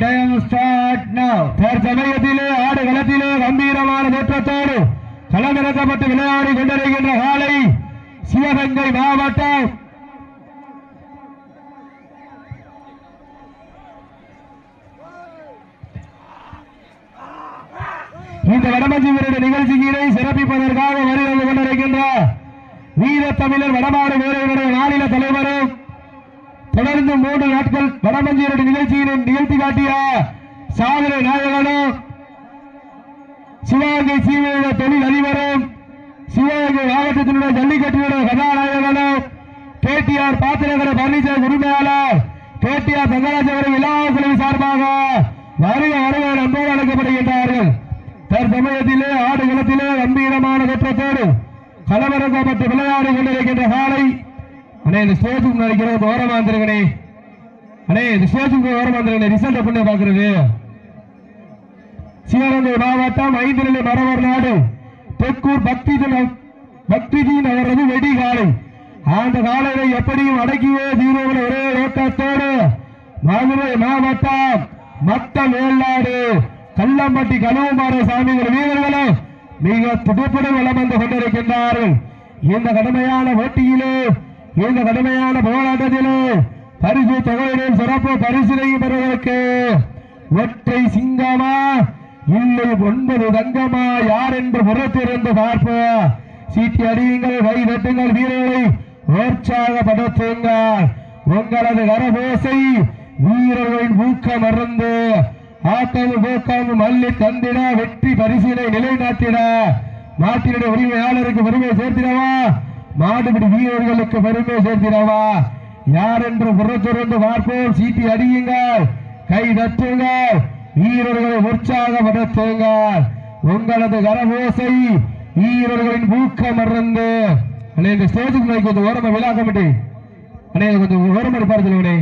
Time start now தற்சமயத்திலே கம்பீரமான தோற்றத்தோடு களமிறக்கப்பட்டு விளையாடி கொண்டிருக்கின்ற காலை சிவகங்கை மாவட்டம். இந்த வடமஞ்சி வீரர் நிகழ்ச்சியினை சிறப்பிப்பதற்காக வருகிறது கொண்டிருக்கின்ற வீர தமிழர் வடமாறு வீரர்களுடைய மாநில தலைவரும் தொடர்ந்து மூன்று நாட்கள் வடமஞ்சியருடைய நிகழ்ச்சியினை நிகழ்த்தி காட்டிய சாதனை நாயகனும் சிவகங்கை சீமையுடைய தொழில் அதிபரும் சிவகங்கை மாவட்டத்தினுடைய ஜல்லிக்கட்டினுடைய கதாநாயகனும் கேடிஆர் பாத்திரகர பர்னிச்சர் உரிமையாளர் கேடிஆர் தங்கராஜ் அவர்கள் இலவச குழுவி சார்பாக வருக வருக நண்போடு அழைக்கப்படுகின்றார்கள் தற்சமயத்திலே ஆடு களத்திலே கம்பீரமான குற்றத்தோடு கலவரக்கப்பட்டு விளையாடி கொண்டிருக்கின்ற காலை அண்ணே இந்த ஸ்டேஜுக்கு நினைக்கிறோம் ஓரமா வந்துருக்கணே அண்ணே இந்த ஸ்டேஜுக்கு ஓரமா வந்துருக்கணே ரிசல்ட் பண்ணி பாக்குறது சிவகங்கை மாவட்டம் ஐந்து நிலை மரவர் நாடு. தெற்கூர் பக்தி தினம் பக்திஜி நகரது காலம் அந்த காலையை எப்படியும் அடக்கியே தீரோவில் ஒரே நோக்கத்தோடு மதுரை மாவட்டம் மத்த மேல்நாடு கல்லம்பட்டி கனவுமார சாமிகள் வீரர்களும் மிக துடுப்புடன் வளம் வந்து கொண்டிருக்கின்றார்கள். இந்த கடுமையான போட்டியிலே இந்த கடுமையான போராட்டத்திலே பரிசு தொகையுடன் சிறப்பு பரிசினையும் பெறுவதற்கு ஒற்றை சிங்கமா இல்லை ஒன்பது தங்கமா யார் என்று புறத்திருந்து பார்ப்போம். சீட்டி அடியுங்கள் கை தட்டுங்கள் வீரர்களை உற்சாகப்படுத்துங்கள். உங்களது கரபோசை வீரர்களின் ஊக்கம் மறந்து ஆட்டம் ஊக்கம் மல்லி தந்திட வெற்றி பரிசினை நிலைநாட்டிட. நாட்டினுடைய உரிமையாளருக்கு பெருமை சேர்த்திடவா? மாடுபிடி வீரர்களுக்கு பெருமை சேர்த்திடவா யார் என்று புறத்திருந்து பார்ப்போம். சீட்டி அடியுங்கள். கை தட்டுங்கள். வீரர்களை உற்சாகப்படுத்துங்கள் உங்களது கரபோசை வீரர்களின் ஊக்கம் மறந்து அண்ணே இந்த ஸ்டேஜுக்கு கொஞ்சம் ஓரமா விழா கமிட்டி அண்ணே கொஞ்சம் ஓரமா இருப்பாரு சொல்லுங்கண்ணே.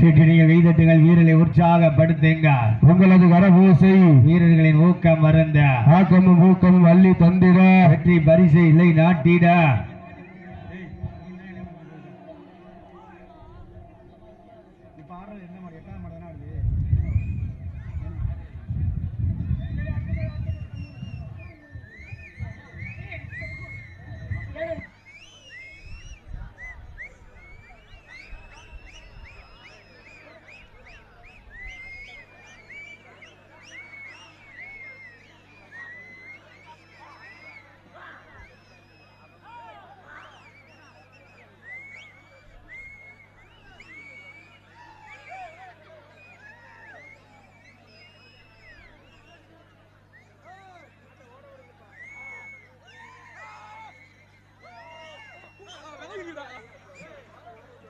நீங்கள் கைதட்டுங்கள் வீரர்களை உற்சாகப்படுத்துங்க. உங்களது கரபோசை வீரர்களின் ஊக்கம் மறந்த ஆக்கமும் ஊக்கமும் அள்ளி தந்திட. வெற்றி பரிசை இல்லை நாட்டிட.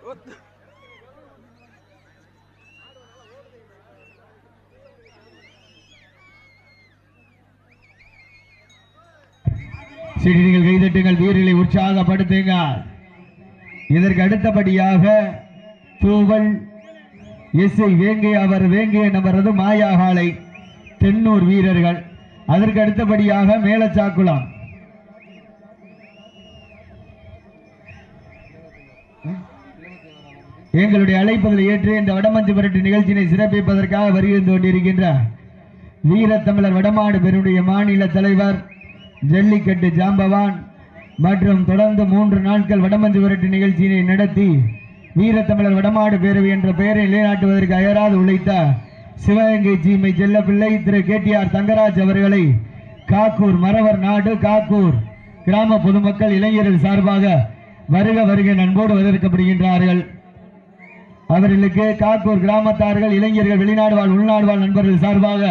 சீட்டி நீங்கள் கைதட்டுங்கள் வீரர்களை உற்சாகப்படுத்துங்க. இதற்கு அடுத்தபடியாக தூவல் எஸ்ஐ வேங்கை அவர் வேங்கை நபரது மாயாகாலை தென்னூர் வீரர்கள். அதற்கு அடுத்தபடியாக மேலச்சாக்குளம். எங்களுடைய அழைப்புகளை ஏற்று இந்த வடமஞ்சு புரட்டு நிகழ்ச்சியினை சிறப்பிப்பதற்காக வருகின்ற கொண்டிருக்கின்ற வீரத்தமிழர் வடமாடு பெருடைய மாநில தலைவர் ஜல்லிக்கட்டு ஜாம்பவான் மற்றும் தொடர்ந்து மூன்று நாட்கள் வடமஞ்சு புரட்டு நிகழ்ச்சியினை நடத்தி வீரத்தமிழர் வடமாடு பேரவை என்ற பெயரை நிலைநாட்டுவதற்கு அயராது உழைத்த சிவகங்கை ஜீமை செல்லப்பிள்ளை திரு கேடிஆர் தங்கராஜ் அவர்களை காக்கூர் மறவர் நாடு காக்கூர் கிராம பொதுமக்கள் இளைஞர்கள் சார்பாக வருக வருக நண்போடு வரவேற்கப்படுகின்றார்கள். அவர்களுக்கு காக்கூர் கிராமத்தார்கள் இளைஞர்கள் வெளிநாடு வாழ் உள்நாடு வாழ் நண்பர்கள் சார்பாக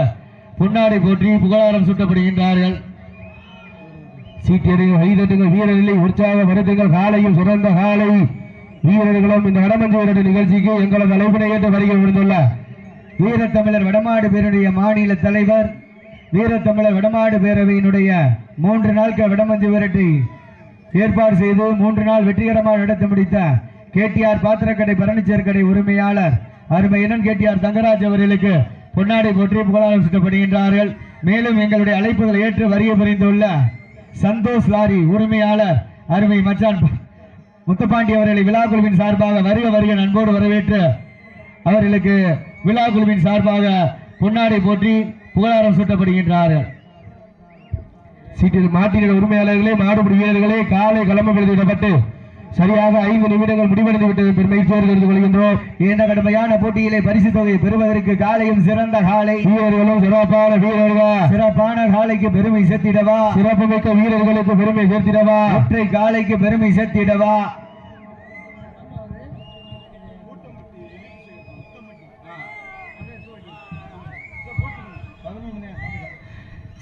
பொன்னாடை போற்றி புகழாரம் சூட்டப்படுகின்றார்கள். சீட்டியடிகள் கைதட்டுங்கள் வீரர்களை உற்சாகப்படுத்துங்கள் காலையில் சிறந்த காலை. வீரர்களும் இந்த வடமஞ்சு வீரர் நிகழ்ச்சிக்கு எங்களது அழைப்பினை ஏற்று வருகை விடுத்துள்ள வீரத்தமிழர் வடமாடு பேருடைய மாநில தலைவர் வீரத்தமிழர் வடமாடு பேரவையினுடைய மூன்று நாட்கள் வடமஞ்சு வீரட்டை ஏற்பாடு செய்து மூன்று நாள் வெற்றிகரமாக நடத்தி முடித்த கேடிஆர் பாத்திரக்கடை பரணிச்சேர் கடை உரிமையாளர். அருமையினன் கேடிஆர் தங்கராஜ் அவர்களுக்கு பொன்னாடை போற்றி புகழாரம் சுட்டப்படுகின்றார்கள். மேலும் எங்களுடைய அழைப்புகளை ஏற்று வரிய புரிந்துள்ள சந்தோஷ் லாரி உரிமையாளர் அருமை மச்சான் முத்துப்பாண்டி அவர்களை விழா குழுவின் சார்பாக வருக வருக நண்போடு வரவேற்று அவர்களுக்கு விழா குழுவின் சார்பாக பொன்னாடை போற்றி புகழாரம் சூட்டப்படுகின்றார்கள். சீட்டில் மாட்டின உரிமையாளர்களே மாடுபிடி வீரர்களே காலை கிளம்ப விடுவிக்கப்பட்டு சரியாக ஐந்து நிமிடங்கள் முடிவடைந்து விட்டது. பெருமை சேர்ந்து கொள்கின்றோம். இந்த கடுமையான போட்டியிலே பரிசு தொகை பெறுவதற்கு காலையும் சிறந்த காலை. வீரர்களும் சிறப்பான வீரர்கள். சிறப்பான காலைக்கு பெருமை சேர்த்திடவா? சிறப்புமிக்க வீரர்களுக்கு பெருமை சேர்த்திடவா? ஒற்றை காலைக்கு பெருமை சேர்த்திடவா?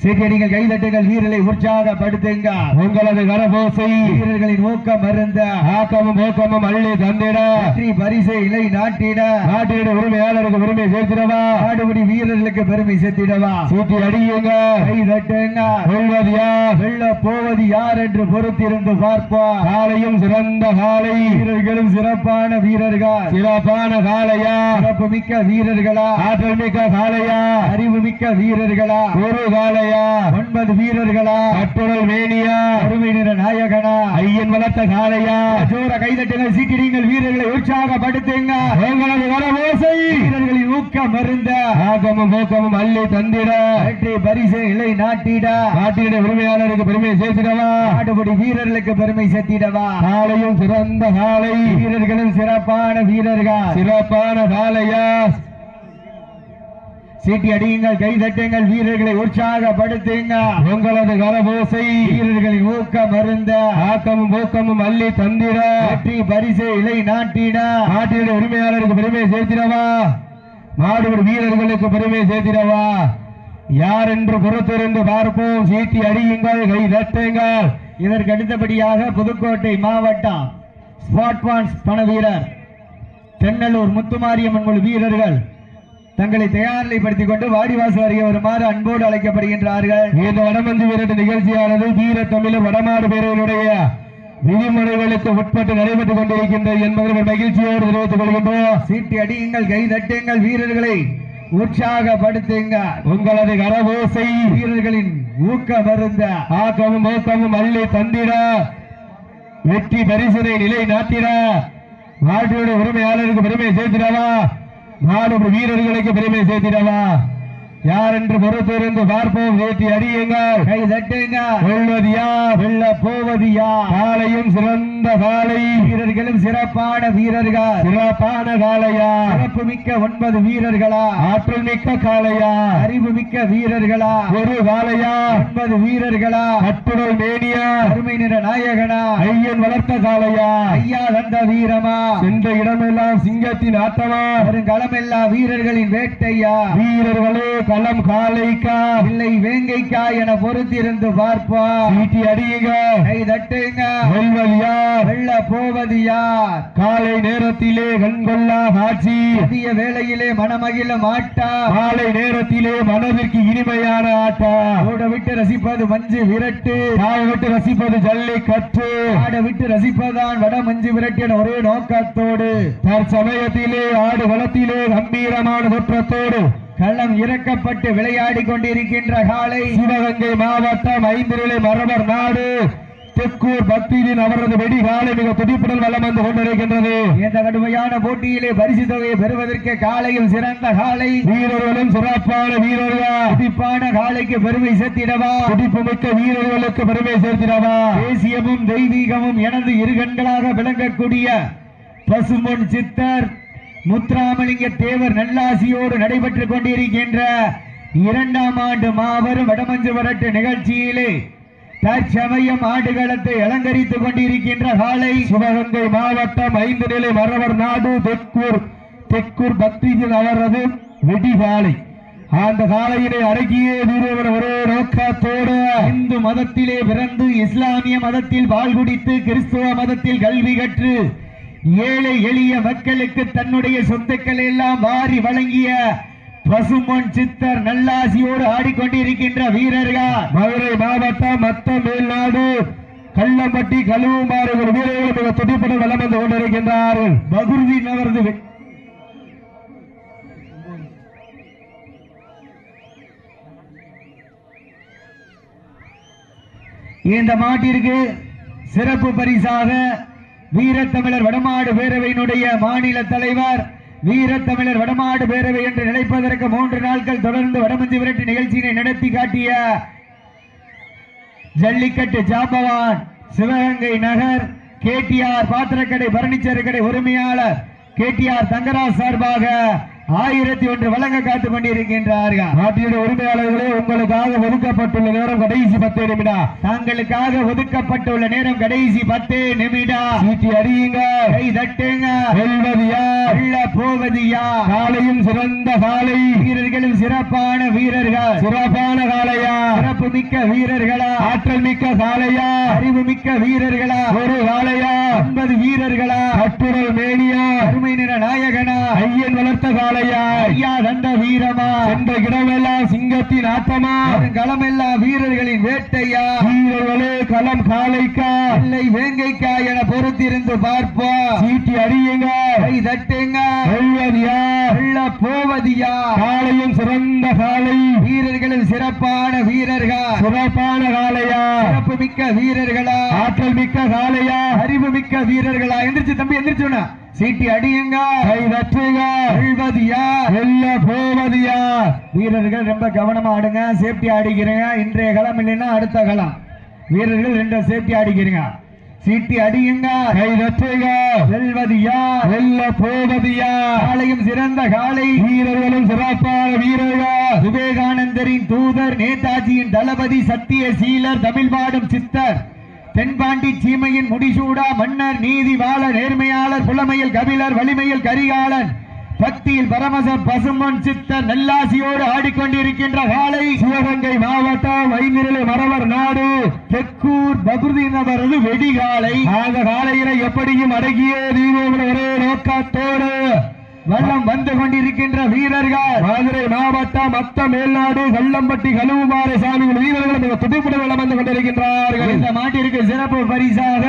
சீட்டடிகள் கைதட்டுங்கள் வீரர்களை உற்சாகப்படுத்துங்க. உங்களது கரபோசை வீரர்களின் ஊக்கம் மருந்த ஆக்கமும் ஊக்கமும் அள்ளி தந்திட. வெற்றி பரிசை இலை நாட்டிட. நாட்டினுடைய உரிமையாளருக்கு பெருமை சேர்த்திடவா? ஆடுபடி வீரர்களுக்கு பெருமை சேர்த்திடவா? சீட்டி அடியுங்க. கை தட்டுங்க வெல்வது யார்? வெல்ல போவது யார் என்று பொறுத்திருந்து பார்ப்போம். காலையும் சிறந்த காலை. வீரர்களும் சிறப்பான வீரர்கள். சிறப்பான காலையா? சிறப்பு மிக்க வீரர்களா? ஆற்றல் மிக்க காலையா? அறிவு மிக்க வீரர்களா? ஒரு காலையா? ஒன்பது வீரர்களா. கட்டுடல் மேனியா. அருமை நிற நாயகனா. ஐயன் வளர்த்த காலையா ஜோர கைதட்டுங்கள் சீக்கிரங்கள் வீரர்களை உற்சாகப்படுத்துங்க. உங்களது கரபோசை வீரர்களின் ஊக்கம் மருந்த ஆக்கமும் ஊக்கமும் அள்ளி தந்திட. வெற்றி பரிசை இலை நாட்டிட. நாட்டினுடைய உரிமையாளருக்கு பெருமை சேர்த்திடவா. ஆடுபடி வீரர்களுக்கு பெருமை சேர்த்திடவா. காலையும் சிறந்த காலை வீரர்களும் சிறப்பான வீரர்கள். சிறப்பான காலையா சீட்டி அடியுங்கள் கை தட்டுங்கள் வீரர்களை உற்சாகப்படுத்துங்க உங்களது கரபோசை வீரர்களின் ஊக்கம் மருந்த ஆக்கமும் ஊக்கமும் அள்ளி தந்திட. வெற்றி பரிசை இலை நாட்டிட. நாட்டினுடைய உரிமையாளருக்கு பெருமை சேர்த்திடவா? மாடுபடி வீரர்களுக்கு பெருமை சேர்த்திடவா? யார் என்று பொறுத்திருந்து பார்ப்போம். சீட்டி அடியுங்கள் கை தட்டுங்கள். இதற்கு அடுத்தபடியாக புதுக்கோட்டை மாவட்டம் ஸ்பாட்வான்ஸ் பண வீரர் தென்னலூர் முத்துமாரியம்மன் வீரர்கள். தங்களை தயார்நிலைப்படுத்திக் கொண்டு வாடிவாசல் அருகே வருமாறு அன்போடு அழைக்கப்படுகின்றார்கள். இந்த வடமஞ்சு விரட்டு நிகழ்ச்சியானது வீர தமிழ் வடமாடு பேரவையினுடைய விதிமுறைகளுக்கு உட்பட்டு நடைபெற்றுக் கொண்டிருக்கின்றது என்பதை ஒரு மகிழ்ச்சியோடு தெரிவித்துக் கொள்கின்றோம். சீட்டி அடியுங்கள் கை தட்டுங்கள் வீரர்களை உற்சாகப்படுத்துங்க உங்களது கரபோசை வீரர்களின் ஊக்கம் மருந்த ஆக்கமும் ஊக்கமும் அள்ளி தந்திட வெற்றி பரிசினை நிலை நாட்டிட நாட்டினுடைய உரிமையாளருக்கு பெருமை சேர்த்திடவா? நாடு வீரர்களுக்கு பெருமை சேர்த்திடவா? யார் என்று பொறுத்திருந்து பார்ப்போம் வேட்டி அடியுங்கள். கை தட்டுங்க வெல்வது யார்? வெல்ல போவது யார்? காலையும் சிறந்த காலை. வீரர்களும் சிறப்பான வீரர்கள். சிறப்பான காலையா? சிறப்பு மிக்க ஒன்பது வீரர்களா? ஆற்றல் மிக்க காலையா? அறிவு மிக்க வீரர்களா? ஒரு காலையா? ஒன்பது வீரர்களா? கட்டுடல் மேனியா? அருமை நிற நாயகனா? ஐயன் வளர்த்த காலையா? ஐயா தந்த வீரமா? சென்ற இடமெல்லாம் சிங்கத்தின் ஆட்டமா? வருங்களமெல்லா வீரர்களின் வேட்டையா? வீரர்களே களம் காலைக்கா? இல்லை வேங்கைக்கா என பொறுத்திருந்து பார்ப்பா. ஈட்டி அடியுங்க. கை தட்டுங்க. வெல்வது யார் வெல்ல போவது யார்? காலை நேரத்திலே கண்கொள்ளா காட்சி. மதிய வேளையிலே மனமகிழ மாட்டா. மாலை நேரத்திலே மனதிற்கு இனிமையான ஆட்டா. ஓட விட்டு ரசிப்பது மஞ்சு விரட்டு. தாய விட்டு ரசிப்பது ஜல்லி கற்று ஆட விட்டு ரசிப்பதான் வட மஞ்சு விரட்டு என ஒரே நோக்கத்தோடு. தற்சமயத்திலே ஆடு களத்திலே கம்பீரமான தோற்றத்தோடு. களம் இறக்கப்பட்டு விளையாடி கொண்டிருக்கின்ற காலை சிவகங்கை மாவட்டம் ஐந்து மரபர் நாடு. தெக்கூர் பக்தியின் அவரது வெடிகாலை மிக துடிப்புடன் வளம் வந்து கொண்டிருக்கின்றது. இந்த கடுமையான போட்டியிலே பரிசு தொகையை பெறுவதற்கு காலையும் சிறந்த காலை. வீரர்களும் சிறப்பான வீரர்கள்? துடிப்பான காலைக்கு பெருமை சேர்த்திடவா? துடிப்பு மிக்க வீரர்களுக்கு பெருமை சேர்த்திடவா? தேசியமும் தெய்வீகமும் எனது இரு கண்களாக விளங்கக்கூடிய பசுமொன் சித்தர் முத்துராமலிங்க தேவர் நல்லாசியோடு நடைபெற்றுக் கொண்டிருக்கின்ற இரண்டாம் ஆண்டு மாபெரும் வடமஞ்சு வரட்டு நிகழ்ச்சியிலே தற்சமயம் ஆடுகளத்தை அலங்கரித்துக் கொண்டிருக்கின்ற காலை சிவகங்கை மாவட்டம் ஐந்து நிலை மரவர் நாடு தெற்கூர் தெற்கூர் பக்தி அவரது வெடிகாலை. அந்த காலையிலே அருகே வீரவர் ஒரே நோக்கத்தோடு இந்து மதத்திலே பிறந்து இஸ்லாமிய மதத்தில் பால் குடித்து கிறிஸ்துவ மதத்தில் கல்வி கற்று ஏழை எளிய மக்களுக்கு தன்னுடைய சொத்துக்களை எல்லாம் வாரி வழங்கிய பசுமன் சித்தர் நல்லாசியோடு ஆடிக்கொண்டிருக்கின்ற வீரர்கள். மதுரை மாவட்டம் மத்த மேல்நாடு கள்ளம்பட்டி கழுவுமாறு ஒரு வீரர்கள் மிக துடிப்புடன் வளம் வந்து கொண்டிருக்கின்றார்கள். பகுருதீன் அவரது இந்த மாட்டிற்கு சிறப்பு பரிசாக வீரத்தமிழர் வடமாடு பேரவையினுடைய மாநில தலைவர் வீரத்தமிழர் வடமாடு பேரவை என்று நினைப்பதற்கு மூன்று நாட்கள் தொடர்ந்து வடமஞ்சி விரட்டு நிகழ்ச்சியினை நடத்தி காட்டிய ஜல்லிக்கட்டு ஜாம்பவான் சிவகங்கை நகர் கேடிஆர் பாத்திரக்கடை பர்னிச்சர் கடை உரிமையாளர் கேடிஆர் தங்கராஜ் சார்பாக ஆயிரத்தி ஒன்று வழங்க காத்துக் கொண்டிருக்கின்றார்கள். நாட்டினுடைய உரிமையாளர்களே உங்களுக்காக ஒதுக்கப்பட்டுள்ள நேரம் கடைசி பத்து நிமிடம். தாங்களுக்காக ஒதுக்கப்பட்டுள்ள நேரம் கடைசி பத்து நிமிடம். சீட்டி அடியுங்க. கை தட்டுங்க. வெல்வது யார் வெல்ல போவது யார் காலையும் சிறந்த காலை. வீரர்களும் சிறப்பான வீரர்கள். சிறப்பான காளையா சிறப்பு மிக்க வீரர்களா? ஆற்றல் மிக்க காளையா அறிவு மிக்க வீரர்களா? ஒரு காளையா ஒன்பது வீரர்களா? கட்டுடல் மேனியா? அருமை நிற நாயகனா? ஐயன் வளர்த்த காளையா. ஐயா தந்த வீரமா. சென்ற இடமெல்லாம் சிங்கத்தின் ஆட்டமா. களமெல்லாம் வீரர்களின் வேட்டையா. வீரர்களே களம் காளைக்கா. இல்லை வேங்கைக்கா என பொறுத்திருந்து பார்ப்போம் சீட்டி அடியுங்க. கை தட்டுங்க. வெல்வது யார் வெல்ல போவது யார் காளையும் சிறந்த காளை. வீரர்களும் சிறப்பான வீரர்கள். சிறப்பான காளையா. சிறப்பு மிக்க வீரர்களா. ஆற்றல் மிக்க காளையா. அறிவு மிக்க வீரர்களா. எந்திரிச்சு தம்பி எந்திரிச்சுனா சீட்டி அடியுங்க. கை யார் வெல்ல போவது யார் வீரர்கள் ரொம்ப கவனமா ஆடுங்க. சேஃப்டி ஆடிக்கிறீங்க. இன்றைய களம் இல்லைன்னா அடுத்த களம். வீரர்கள் ரெண்டு சேஃப்டி ஆடிக்கிறீங்க. சீட்டி அடியுங்க. கை தட்டுங்க வெல்வது யார் வெல்ல போவது யார் காலையும் சிறந்த காலை. வீரர்களும் சிறப்பான வீரர்கள். விவேகானந்தரின் தூதர் நேதாஜியின் தளபதி சத்திய சீலர் தமிழ் பாடும் சித்தர். தென்பாண்டி சீமையின் முடிசூடா மன்னர் நீதி வாழ நேர்மையாளர் புலமையில் கபிலர் வலிமையில் கரிகாலன். பக்தியில் பரமச பசுமன் சித்த நெல்லாசியோடு ஆடிக்கொண்டிருக்கின்ற காலை சிவகங்கை மாவட்டம் ஐந்திரலை மரவர் நாடு தெக்கூர் பகுதியினரது வெடிகாலை. அந்த காலையில எப்படியும் அடங்கிய தீபம் ஒரே நோக்கத்தோடு வள்ளம் வந்து கொண்டிருக்கின்ற வீரர்கள். மதுரை மாவட்டம் மத்த மேல்நாடு கள்ளம்பட்டி கழுவுமாறு சாமி வீரர்கள் மிக துடிப்புடன் வளம் வந்து கொண்டிருக்கின்றார்கள். இந்த மாட்டிற்கு சிறப்பு பரிசாக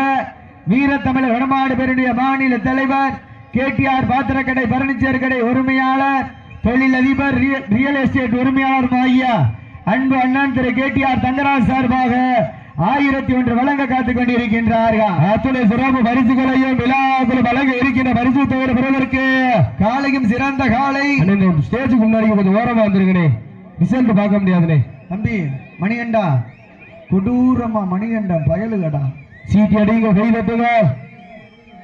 வீரத்தமிழர் வடமாடு பெருடைய மாநில தலைவர் கேடிஆர் பாத்திரக்கடை பர்னிச்சர் கடை உரிமையாளர் தொழிலதிபர் ரிய- ரியல் எஸ்டேட் உரிமையாளர் ஐயா அன்பு அண்ணன் திரு கேடிஆர் தங்கராஜ் சார்பாக ஆயிரத்தி ஒன்று வழங்க காத்துக் கொண்டிருக்கின்றார்கள் அத்துணை சிறப்பு பரிசுகளையும் விழாக்குள் வழங்க இருக்கின்ற பரிசு தொகை பெறுவதற்கு காலையும் சிறந்த காலை. ஸ்டேஜுக்கு முன்னாடி கொஞ்சம் ஓரமா வந்துருங்கண்ணே. ரிசல்ட் பார்க்க முடியாதுண்ணே. தம்பி மணிகண்டா. கொடூரமா மணிகண்டம் பயலுகடா. சீட்டி அடிங்க கை தட்டுங்க.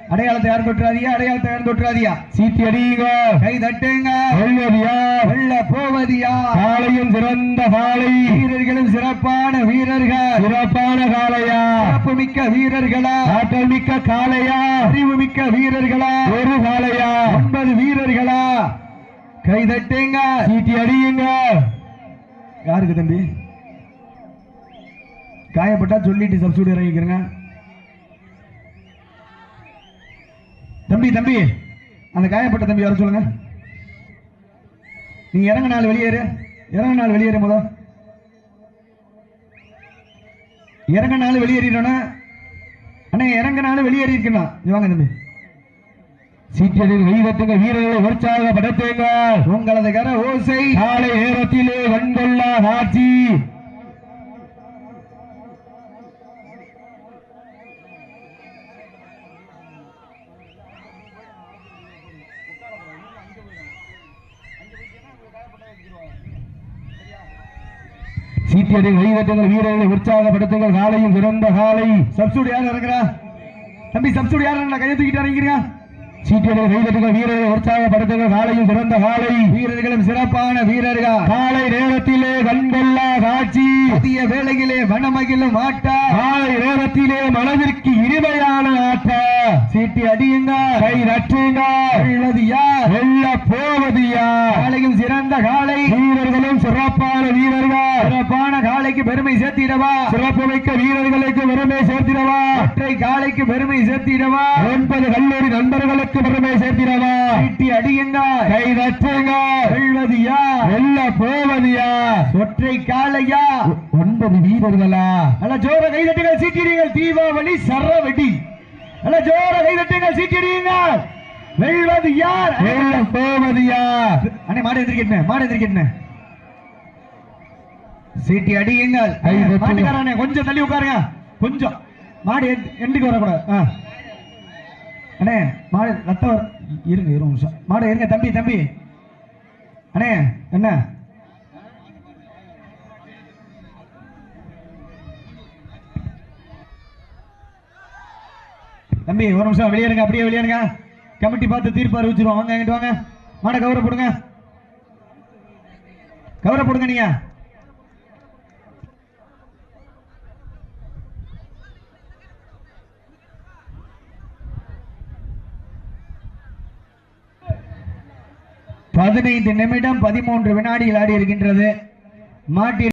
அடையாளத்தை யாரும் தொட்டுறாதியா அடையாளத்தை யாரும் தொட்டுறாதியா சீட்டி அடிங்க கை தட்டுங்க. வெல்வது யார் வெல்ல போவது யார் காலையும் சிறந்த காலை வீரர்களும் சிறப்பான வீரர்கள். சிறப்பான காளையா. சிறப்பு மிக்க வீரர்களா. ஆற்றல் மிக்க காளையா. அறிவு மிக்க வீரர்களா. ஒரு காளையா. ஒன்பது வீரர்களா. கை தட்டுங்க. சீட்டி அடியுங்க. யாருக்கு தம்பி? காயப்பட்டா சொல்லிட்டு சப்சூடி இறங்கிக்கிறங்க. தம்பி தம்பி. அந்த காயப்பட்ட தம்பி வர சொல்லுங்க. நீ இறங்க நாள் வெளியேறு. இறங்க நாள் வெளியேறு முத. இறங்க நாள் வெளியேறிடணும் அண்ணே இறங்க நாள் வெளியேறி இருக்கணும் வாங்க தம்பி. சீற்றலில் அடிங்க வீரர்களை உற்சாக உங்களது கர ஓசை. காலை நேரத்திலே வந்துள்ள ஆட்சி. சீட்டி அடிங்க வீரர்களை உற்சாகப்படுத்துங்க காலையும் சிறந்த காலை. சப்சூடி யார் இருக்கிறா தம்பி சப்சூடி யார் கையை தூக்கிட்டு இறங்கிறீங்க சீட்டி அடிங்க கை தட்டுங்க வீரர்களை உற்சாகப்படுத்துங்க காலையும் சிறந்த காலை வீரர்களும் சிறப்பான வீரர்கள். காலை நேரத்திலே கண்கொள்ளா காட்சி. வேளையிலே வனமகிழும் ஆட்டா. காலை நேரத்திலே மனதிற்கு இனிமையான ஆட்ட. சீட்டி அடியுங்க. கை நட்டுங்க. வெல்வது யார்? வெல்ல போவது யார்? காலையும் சிறந்த காலை வீரர்களும் சிறப்பான வீரர்கள். சிறப்பான காலைக்கு பெருமை சேர்த்திடவா? சிறப்பு மிக்க வீரர்களுக்கு பெருமை சேர்த்திடவா? ஒற்றை காலைக்கு பெருமை சேர்த்திடவா? ஒன்பது கல்லூரி நண்பர்களுக்கு பெருமை சேர்த்திடவா சீட்டி அடியுங்க. கை நட்டுங்க வெல்வது யார் வெல்ல போவது யார் ஒற்றை காலையா? ஒன்பது வீரர்களா? நல்ல ஜோர கைதட்டுங்கள் சீட்டிடுங்கள். தீபாவளி சரவெடி நல்ல ஜோர கைதட்டுங்கள் சீட்டிடுங்கள். வெல்வது யார் வெல்ல போவது யார் அண்ணே மாடு எந்திரிக்கணும் மாடு எந்திரிக்கணும் சீட்டி அடியுங்கள். மாட்டுக்காரனே கொஞ்சம் தள்ளி உட்காருங்க. கொஞ்சம். மாடு எண்டுக்கு வரக்கூடாது. ஆ. அண்ணே மாடு ரத்தம் இருங்க இருங்க நிமிஷம். மாடு இருங்க தம்பி தம்பி. அண்ணே என்ன? தம்பி ஒரு நிமிஷம் வெளியே இருங்க அப்படியே வெளியே இருங்க. கமிட்டி பார்த்து தீர்ப்பு அறிவிச்சிருவோம். வாங்க எங்கிட்டு வாங்க. மாடை கவரை போடுங்க கவரை போடுங்க நீங்கள் பதினைந்து நிமிடம் பதிமூன்று வினாடிகள் ஆடி இருக்கின்றது. மாட்டி